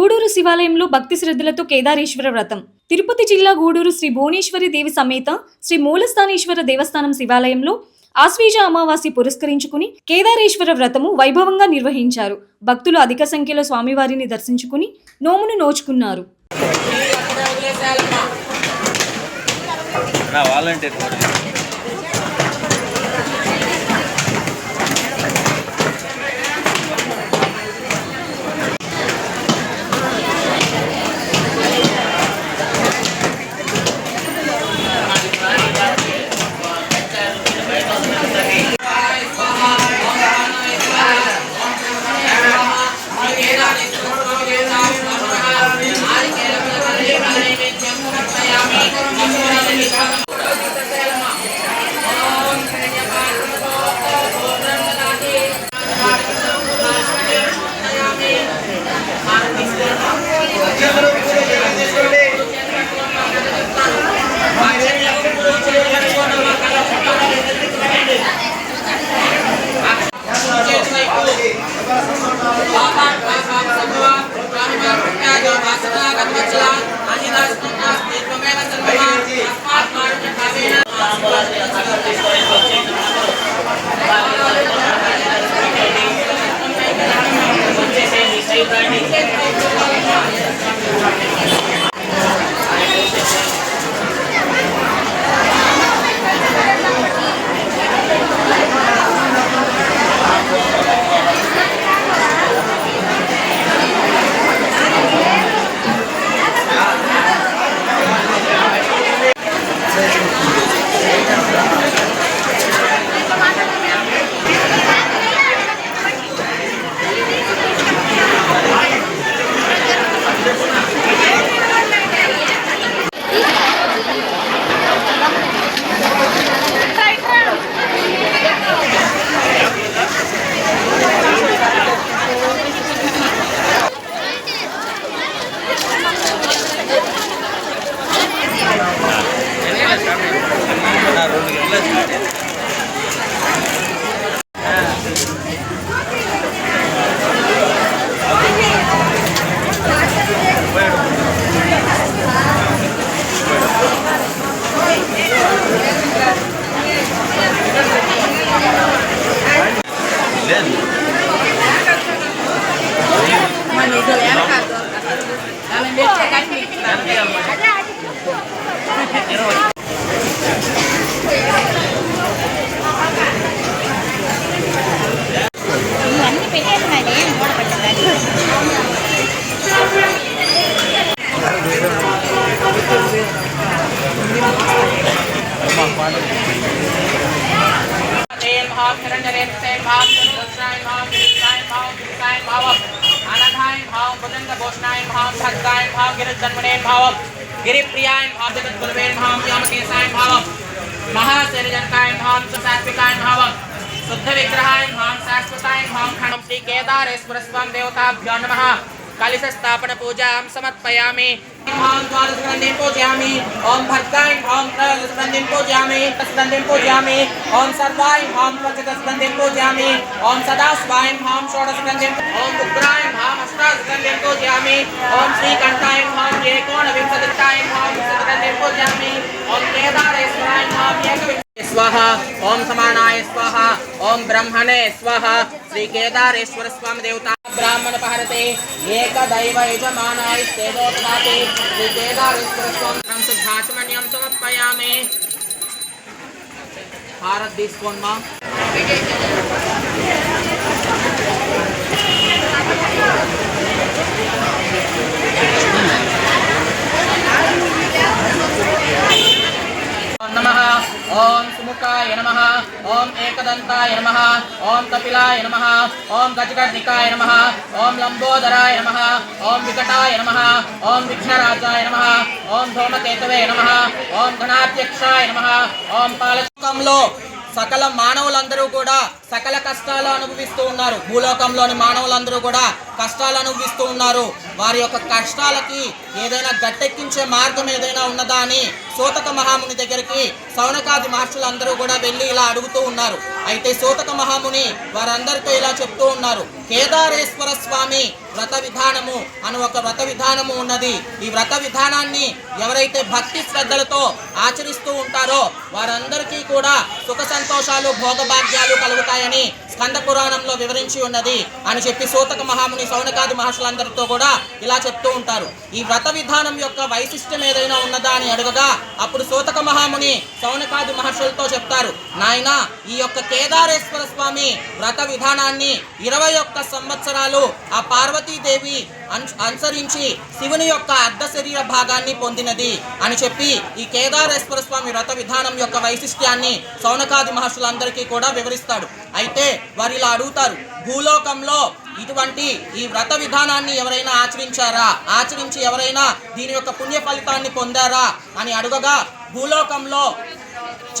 గూడూరు శివాలయంలో భక్తి శ్రద్ధలతో కేదారేశ్వర వ్రతం. తిరుపతి జిల్లా గూడూరు శ్రీ భువనేశ్వరి దేవి సమేత శ్రీ మూలస్థానేశ్వర దేవస్థానం శివాలయంలో ఆశ్వీజ అమావాస్య పురస్కరించుకుని కేదారేశ్వర వ్రతము వైభవంగా నిర్వహించారు. భక్తులు అధిక సంఖ్యలో స్వామివారిని దర్శించుకుని నోమును నోచుకున్నారు. అన్ని పెట్టేస్తున్నాయి మూడ పెట్టాలి तेन भाव हिरण्यरेन सेन भाव सुरक्षायन भाव गिरिशायन भाव गिरिप्रियाय भावजगत गुरवे भाव व्योम केशाय भाव महाचर्यजनकाय भाव सुसात्विकाय भाव शुद्ध विग्रहाय भाव शाश्वताय भाव खंडम श्री केदारेश्वर स्वाम देवताभ्यो नमः। कलिश स्थापन पूजा समर्पयामि। ओम स्वादस्कंदिम पूजयामि ओम भक्ताय ओम त्रयस्कंदिम पूजयामि स्कंदिम पूजयामि ओम सर्वाय ओम पचकस्कंदिम पूजयामि ओम सदाशिवाय ओम षोडशकंदिम ओम उग्राय ओम अष्टास्कंदिम पूजयामि ओम श्रीकंठाय ओम एकोनविंशतिताय ओम सदकंदिम पूजयामि ओम केदारेश्वराय ओम एक स्वाहा। ओम समानाय स्वाहा। ओम ब्रह्मणे स्वाहा। श्री केदारेश्वर स्वामी देवता। ब्राह्मण पहरते एक दैव यजमानाय सेवोपदाते श्री केदारेश्वर स्वामी हम सब भाषमण्यम समर्पयामि। भारत देश कौन माँ? नमः। ओम सुमुखाय नमः ॐ एकदन्ताय नमः ॐ कपिलाय नमः ॐ गजकर्णिकाय नमः ॐ लम्बोदराय नमः ॐ विकटाय नमः ॐ विघ्नराजाय नमः ॐ धूमकेतवे नमः ॐ గణాధ్యక్షాయ నమః ఓం పాలకంలో సకల మానవులందరూ కూడా సకల కష్టాలు అనుభవిస్తూ ఉన్నారు. భూలోకంలోని మానవులందరూ కూడా కష్టాలు అనుభవిస్తూ ఉన్నారు. వారి యొక్క కష్టాలకి ఏదైనా గట్టెక్కించే మార్గం ఏదైనా ఉన్నదా అని సూతక మహాముని దగ్గరికి సౌనకాది మహర్షులందరూ కూడా వెళ్ళి ఇలా అడుగుతూ ఉన్నారు. అయితే సూతక మహాముని వారందరితో ఇలా చెప్తూ ఉన్నారు. కేదారేశ్వర స్వామి వ్రత విధానము అని ఒక వ్రత విధానము ఉన్నది. ఈ వ్రత విధానాన్ని ఎవరైతే భక్తి శ్రద్ధలతో ఆచరిస్తూ ఉంటారో వారందరికీ కూడా సుఖ సంతోషాలు భోగభాగ్యాలు ఉంటాయని స్కంద పురాణంలో వివరించి ఉన్నది అని చెప్పి సూతక మహాముని సౌనకాది మహర్షులందరితో కూడా ఇలా చెప్తూ ఉంటారు. ఈ వ్రత విధానం యొక్క వైశిష్టం ఏదైనా ఉన్నదా అని అడగగా అప్పుడు సూతక మహాముని సౌనకాది మహర్షులతో చెప్తారు నాయన ఈ యొక్క కేదారేశ్వర స్వామి వ్రత విధానాన్ని ఇరవై ఒక్క సంవత్సరాలు ఆ పార్వతీదేవి అనుసరించి శివుని యొక్క అర్ధ శరీర భాగాన్ని పొందినది అని చెప్పి ఈ కేదారేశ్వర స్వామి వ్రత విధానం యొక్క వైశిష్ట్యాన్ని సౌనకాది మహర్షులందరికీ కూడా వివరిస్తాడు. అయితే వారు ఇలా అడుగుతారు భూలోకంలో ఇటువంటి ఈ వ్రత విధానాన్ని ఎవరైనా ఆచరించారా? ఆచరించి ఎవరైనా దీని యొక్క పుణ్య ఫలితాన్ని పొందారా? అని అడుగగా భూలోకంలో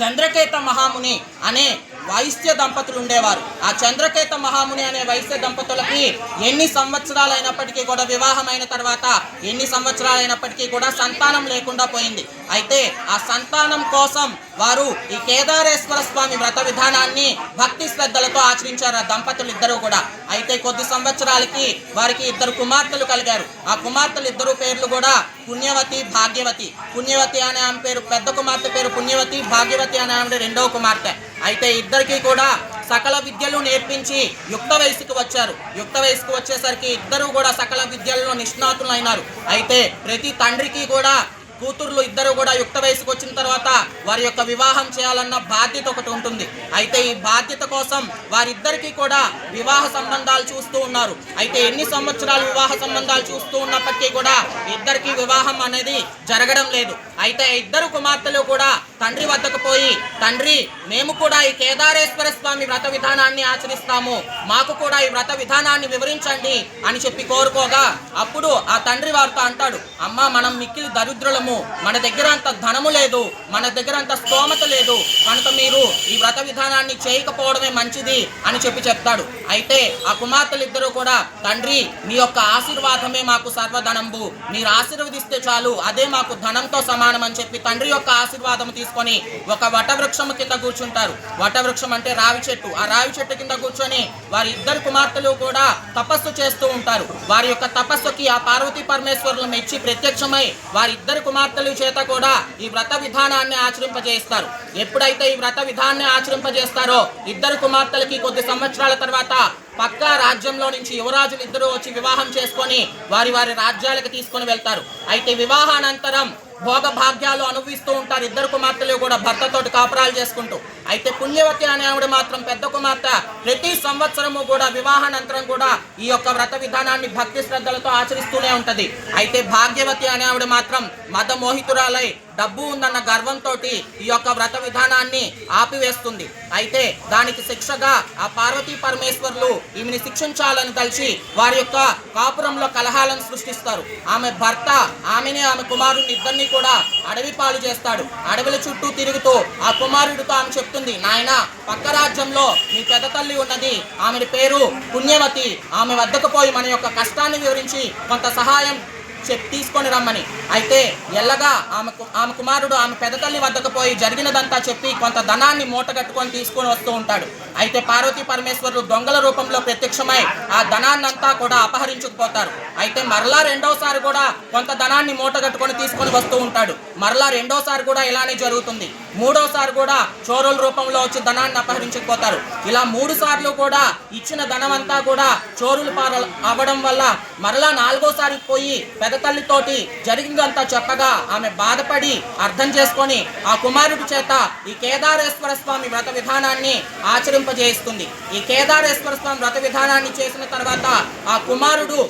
చంద్రకేత మహాముని అనే వైశ్య దంపతులు ఉండేవారు. ఆ చంద్రకేత మహాముని అనే వైశ్య దంపతులకి ఎన్ని సంవత్సరాలైనప్పటికీ కూడా వివాహమైన తర్వాత ఎన్ని సంవత్సరాలైనప్పటికీ కూడా సంతానం లేకుండా పోయింది. అయితే ఆ సంతానం కోసం వారు ఈ కేదారేశ్వర స్వామి వ్రత విధానాన్ని భక్తి శ్రద్ధలతో ఆచరించారు ఆ దంపతులు ఇద్దరు కూడా. అయితే కొద్ది సంవత్సరాలకి వారికి ఇద్దరు కుమార్తెలు కలిగారు. ఆ కుమార్తెలు ఇద్దరు పేర్లు కూడా పుణ్యవతి భాగ్యవతి. పుణ్యవతి అనే ఆమె పేరు పెద్ద కుమార్తె పేరు పుణ్యవతి భాగ్యవతి అనే ఆమె రెండవ కుమార్తె. అయితే ఇద్దరికి కూడా సకల విద్యలు నేర్పించి యుక్త వయసుకు వచ్చారు. యుక్త వయసుకు వచ్చేసరికి ఇద్దరు కూడా సకల విద్యల్లో నిష్ణాతులైనారు. అయితే ప్రతి తండ్రికి కూడా కూతుర్లు ఇద్దరు కూడా యుక్త వయసుకు వచ్చిన తర్వాత వారి యొక్క వివాహం చేయాలన్న బాధ్యత ఒకటి ఉంటుంది. అయితే ఈ బాధ్యత కోసం వారిద్దరికీ కూడా వివాహ సంబంధాలు చూస్తూ ఉన్నారు. అయితే ఎన్ని సంవత్సరాలు వివాహ సంబంధాలు చూస్తూ ఉన్నప్పటికీ కూడా ఇద్దరికి వివాహం అనేది జరగడం లేదు. అయితే ఇద్దరు కుమార్తెలు కూడా తండ్రి వద్దకు పోయి తండ్రి మేము కూడా ఈ కేదారేశ్వర స్వామి వ్రత విధానాన్ని ఆచరిస్తాము. మాకు కూడా ఈ వ్రత విధానాన్ని వివరించండి అని చెప్పి కోరుకోగా అప్పుడు ఆ తండ్రి వారితో అంటాడు అమ్మ మనం మిక్కిలి దరిద్రులము. మన దగ్గర అంత ధనము లేదు. మన దగ్గర అంత స్తోమత లేదు. కనుక మీరు ఈ వ్రత విధానాన్ని చేయకపోవడమే మంచిది అని చెప్పి చెప్తాడు. అయితే ఆ కుమార్తెలు ఇద్దరు కూడా తండ్రి మీ యొక్క ఆశీర్వాదమే మాకు సర్వధనంబు. మీరు ఆశీర్వదిస్తే చాలు. అదే మాకు ధనంతో సమానం అని చెప్పి తండ్రి యొక్క ఆశీర్వాదం తీసుకొని ఒక వటవృక్షము కింద కూర్చుంటారు. వటవృక్షం అంటే రావి చెట్టు. ఆ రావి చెట్టు కింద కూర్చొని వారి ఇద్దరు కుమార్తెలు కూడా తపస్సు చేస్తూ ఉంటారు. వారి యొక్క తపస్సుకి ఆ పార్వతీ పరమేశ్వరులు మెచ్చి ప్రత్యక్షమై వారిద్దరు కుమార్ కుమార్తెలు చేత కూడా ఈ వ్రత విధానాన్ని ఆచరింపజేస్తారు. ఎప్పుడైతే ఈ వ్రత విధానాన్ని ఆచరింపజేస్తారో ఇద్దరు కుమార్తెలకి కొద్ది సంవత్సరాల తర్వాత పక్క రాజ్యంలో నుంచి యువరాజులు ఇద్దరు వచ్చి వివాహం చేసుకొని వారి వారి రాజ్యాలకు తీసుకొని వెళ్తారు. అయితే వివాహానంతరం భోగ భాగ్యాలు అనుభవిస్తూ ఉంటారు. ఇద్దరు కుమార్తెలు కూడా భర్తతోటి కాపురాలు చేసుకుంటూ. అయితే పుణ్యవతి అనే ఆవిడ మాత్రం పెద్ద కుమార్తె. ప్రతి సంవత్సరము కూడా వివాహానంతరం కూడా ఈ యొక్క వ్రత విధానాన్ని భక్తి శ్రద్ధలతో ఆచరిస్తూనే ఉంటది. అయితే భాగ్యవతి అనే ఆవిడ మాత్రం మత మోహితురాలై డబ్బు ఉందన్న గర్వంతో ఈ యొక్క వ్రత విధానాన్ని ఆపివేస్తుంది. అయితే దానికి శిక్షగా ఆ పార్వతీ పరమేశ్వర్లు ఈమెని శిక్షించాలని కలిసి వారి యొక్క కాపురంలో కలహాలను సృష్టిస్తారు. ఆమె భర్త ఆమెనే ఆమె కుమారుని ఇద్దరిని కూడా అడవి పాలు చేస్తాడు. అడవుల చుట్టూ తిరుగుతూ ఆ కుమారుడితో ఆమె చెప్తుంది నాయన పక్క రాజ్యంలో మీ పెద్ద తల్లి ఉన్నది ఆమె పేరు పుణ్యవతి. ఆమె వద్దకు పోయి మన యొక్క కష్టాన్ని వివరించి కొంత సహాయం చెప్ తీసుకొని రమ్మని. అయితే ఎల్లగా ఆమె ఆమె కుమారుడు ఆమె పెద్ద తల్లి వద్దకు పోయి జరిగినదంతా చెప్పి కొంత ధనాన్ని మూటగట్టుకొని తీసుకొని వస్తూ ఉంటాడు. అయితే పార్వతీ పరమేశ్వరుడు దొంగల రూపంలో ప్రత్యక్షమై ఆ ధనాన్నంతా కూడా అపహరించుకుపోతారు. అయితే మరలా రెండోసారి కూడా కొంత ధనాన్ని మూటగట్టుకొని తీసుకొని వస్తూ ఉంటాడు. మరలా రెండోసారి కూడా ఇలానే జరుగుతుంది. మూడోసారి కూడా చోరుల రూపంలో వచ్చి ధనాన్ని అపహరించుకుపోతారు. ఇలా మూడు సార్లు కూడా ఇచ్చిన ధనం అంతా కూడా చోరులు పార అవ్వడం వల్ల మరలా నాలుగోసారి పోయి పెద్ద తల్లితోటి జరిగిందంతా చెప్పగా ఆమె బాధపడి అర్థం చేసుకొని ఆ కుమారుడి చేత ఈ కేదారేశ్వర స్వామి వ్రత విధానాన్ని ఆచరింపజేస్తుంది ఈ కేదారేశ్వర స్వామి వ్రత విధానాన్ని చేసిన తర్వాత ఆ కుమారుడు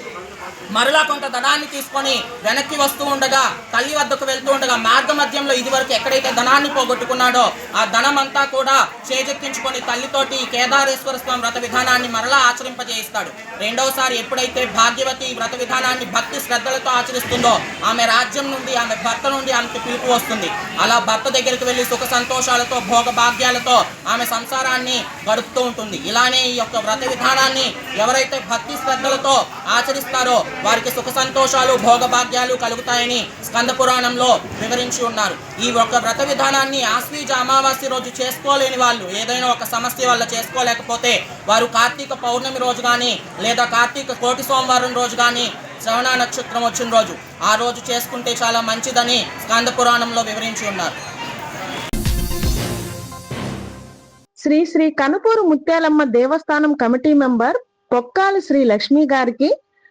మరలా కొంత ధనాన్ని తీసుకొని వెనక్కి వస్తూ ఉండగా తల్లి వద్దకు వెళ్తూ ఉండగా మార్గ మధ్యంలో ఇదివరకు ఎక్కడైతే ధనాన్ని పోగొట్టుకున్నాడో ఆ ధనం అంతా కూడా చేజెక్కించుకొని తల్లితోటి కేదారేశ్వర స్వామి వ్రత విధానాన్ని మరలా ఆచరింపజేయిస్తాడు. రెండవసారి ఎప్పుడైతే భాగ్యవతి వ్రత విధానాన్ని భక్తి శ్రద్ధలతో ఆచరిస్తుందో ఆమె రాజ్యం నుండి ఆమె భర్త నుండి ఆమెకు పిలుపు వస్తుంది. అలా భర్త దగ్గరికి వెళ్ళి సుఖ సంతోషాలతో భోగ భాగ్యాలతో ఆమె సంసారాన్ని గడుపుతూ ఉంటుంది. ఇలానే ఈ యొక్క వ్రత విధానాన్ని ఎవరైతే భక్తి శ్రద్ధలతో ఆచరిస్తారో వారికి సుఖ సంతోషాలు భోగభాగ్యాలు కలుగుతాయని స్కంద పురాణంలో వివరించి ఉన్నారు. ఈ ఒక వ్రత విధానాన్ని ఆశ్వీజ అమావాస్య రోజు చేసుకోలేని వాళ్ళు ఏదైనా ఒక సమస్య వల్ల చేసుకోలేకపోతే వారు కార్తీక పౌర్ణమి రోజు కానీ లేదా కార్తీక కోటి సోమవారం రోజు కానీ శ్రవణ నక్షత్రం వచ్చిన రోజు ఆ రోజు చేసుకుంటే చాలా మంచిదని స్కంద పురాణంలో వివరించి ఉన్నారు. శ్రీ శ్రీ కనుపూరు ముత్యాలమ్మ దేవస్థానం కమిటీ మెంబర్ పొక్కాలి శ్రీ లక్ష్మి గారికి